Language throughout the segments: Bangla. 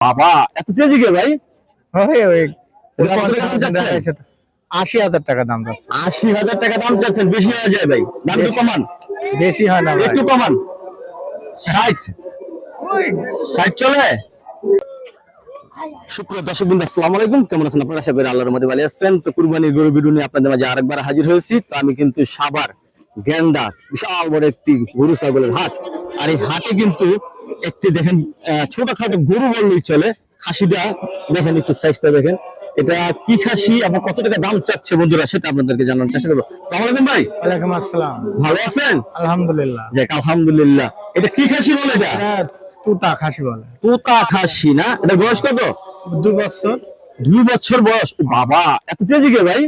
বাবা এত তেজি কে ভাই? আশি হাজার টাকা দাম যাচ্ছে আশি হাজার টাকা দাম চাচ্ছেন বেশি হয়ে যায় ভাই। দাম একটু কমান। বেশি হয় না একটু কমান। ষাট। ষাট চলে? সুপ্রিয় দর্শক বন্ধু আসসালামু আলাইকুম। কেমন আছেন আপনারা? আশা করি আল্লাহর মধ্যে ভালো আছেন। তো কুরবানির গরু ভিডিও নিয়ে আপনাদের মাঝে আরেকবার হাজির হয়েছি। তো আমি কিন্তু সাবার গেন্ডা বিশাল বড় একটি গরু ছাগলের হাট। আর এই হাটে কিন্তু একটি দেখেন ছোটখাটো গরু বললেই চলে খাসিটা দেখেন একটু সাইজটা দেখেন। এটা কি খাসি এবং কত টাকা দাম চাচ্ছে বন্ধুরা সেটা আপনাদেরকে জানানোর চেষ্টা করব। সালাম আলাইকুম ভাই। ওয়ালাইকুম আসসালাম। ভালো আছেন? আলহামদুলিল্লাহ। যাক আলহামদুলিল্লাহ। এটা কি খাসি বলে এটা? তুতা খাসি বলে। তোতা খাসি না? এটা বয়স কত? দু বছর। দুই বছর বয়স। বাবা এত তেজি কে ভাই?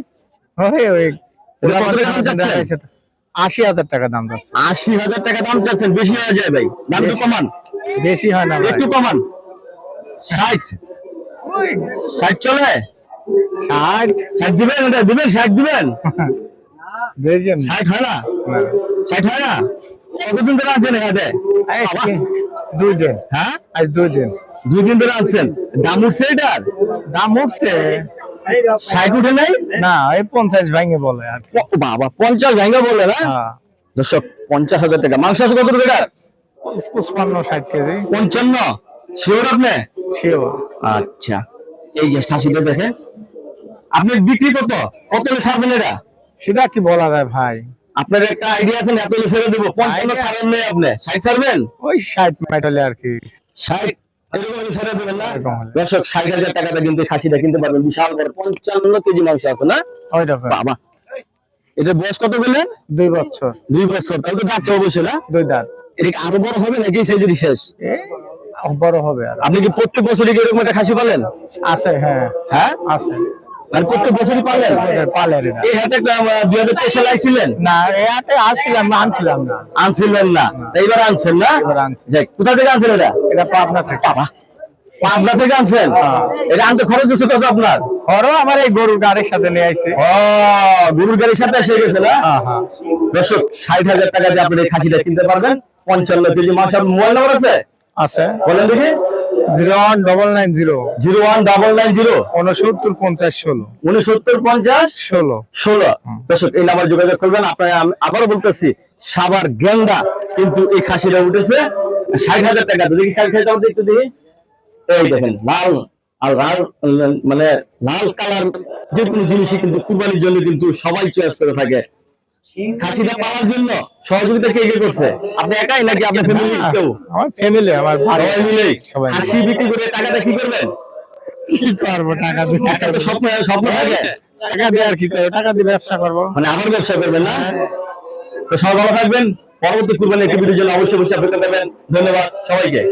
আশি হাজার টাকা দাম আশি হাজার টাকা দাম চাচ্ছেন বেশি হয়ে যায় ভাই। দাম একটু কমান। বেশি হয় না একটু কমান। ষাট। ষাট চলে? ষাট। ষাট দিবেন এটা দিবেন ষাট দিবেন? ষাট হয় না? ষাট হয় না? কতদিন ধরে আছেন এখানে? দুই দিন হ্যাঁ? আজ দুই দিন দুই দিন ধরে আছেন। দাম উঠছে এটার? দাম উঠছে। ষাট উঠে নাই? না এই পঞ্চাশ ভাঙে বলে আর বাবা পঞ্চাশ ভেঙে বলে না? হ্যাঁ। দর্শক পঞ্চাশ হাজার টাকা। মাংস আছে কত টাকা পঁচপান্ন ষাট কেজি। পঞ্চান্ন? শিওর আপনি? শিওর আচ্ছা। এই যে খাসিটা দেখেন। আপনি বিক্রি কত? কত ছাড়বেন এটা? সেটা কি বলা যায় ভাই? আপনার একটা আইডিয়া আছে এত ছেড়ে দেবো? পঞ্চান্ন? ছাড়েন নেই আপনি। ষাট ছাড়বেন? ওই ষাট মেটালে আর কি। ষাট। দর্শক ষাট হাজার টাকাতে কিন্তু খাসিটা কিনতে পারবেন। বিশাল বড় পঞ্চান্ন কেজি মাংস আছে না? বাবা। এটা বয়স কত বললেন? দুই বছর। দুই বছর। তাহলে তো যাচ্ছে অবশ্যই না? দুই দাঁত। এটা আরও বড় হবে নাকি সাইজেরই শেষ? বড় হবে আপনি কি প্রত্যেক বছরই এরকম একটা খাসি পালেন? আছে হ্যাঁ। হ্যাঁ? আছে। প্রত্যেক বছরই পালেন? আমাদের এই হাতে দুই হাজার তেইশ সালে আইছিলেন? না এতে আসছিলাম না আনছিলাম না। আনছিলেন না। এইবার আনছেন না? যাই কোথা থেকে আনছেন এটা? এটা পাবনা থেকে। পাবনা। থেকে আনছেন? এটা আনতে খরচ হচ্ছে কত আপনার? ঘরও আমার এই গরুর গাড়ির সাথে নিয়ে আইছে। ও গরুর গাড়ির সাথে এসে গেছে না? হ্যাঁ হ্যাঁ। দর্শক ষাট হাজার টাকা দিয়ে আপনি এই খাসিটা কিনতে পারবেন। পঞ্চান্ন কেজি মাংস মোবাইল নাম্বার আছে? আছে। বলেন দেখি। Zero one double nine zero. Zero one double nine zero. উনসত্তর পঞ্চাশ ষোলো। উনসত্তর পঞ্চাশ ষোলো। ষোলো। দর্শক এই নাম্বার যোগাযোগ করবেন। আপনারা আবারও বলতেছি সাবার গেন্দা কিন্তু এই খাসিটা উঠেছে। ষাট হাজার টাকা। দেখি খাসি খাসিটা আমাদের একটু দেখি। এই দেখেন লাল আর লাল মানে লাল কালার যে কোনো জিনিসই কিন্তু কুরবানির জন্য কিন্তু সবাই চয়েস করে থাকে। খাসিটা পাওয়ার জন্য সহযোগিতা কে কে করছে? আপনি একাই নাকি আপনার ফ্যামিলি কেউ? আমার ফ্যামিলি আমার সবাই মিলে খাসি বিক্রি করে টাকাটা কি করবেন? কি করব টাকা দিয়ে? একটা তো স্বপ্ন স্বপ্ন থাকে। টাকা দিয়ে আর কি করব টাকা দিয়ে ব্যবসা করব। মানে আবার ব্যবসা করবেন না? তো সবাই ভালো থাকবেন। পরবর্তী কুরবানি একটি ভিডিওর জন্য অবশ্যই অবশ্যই অপেক্ষা করবেন। ধন্যবাদ সবাইকে।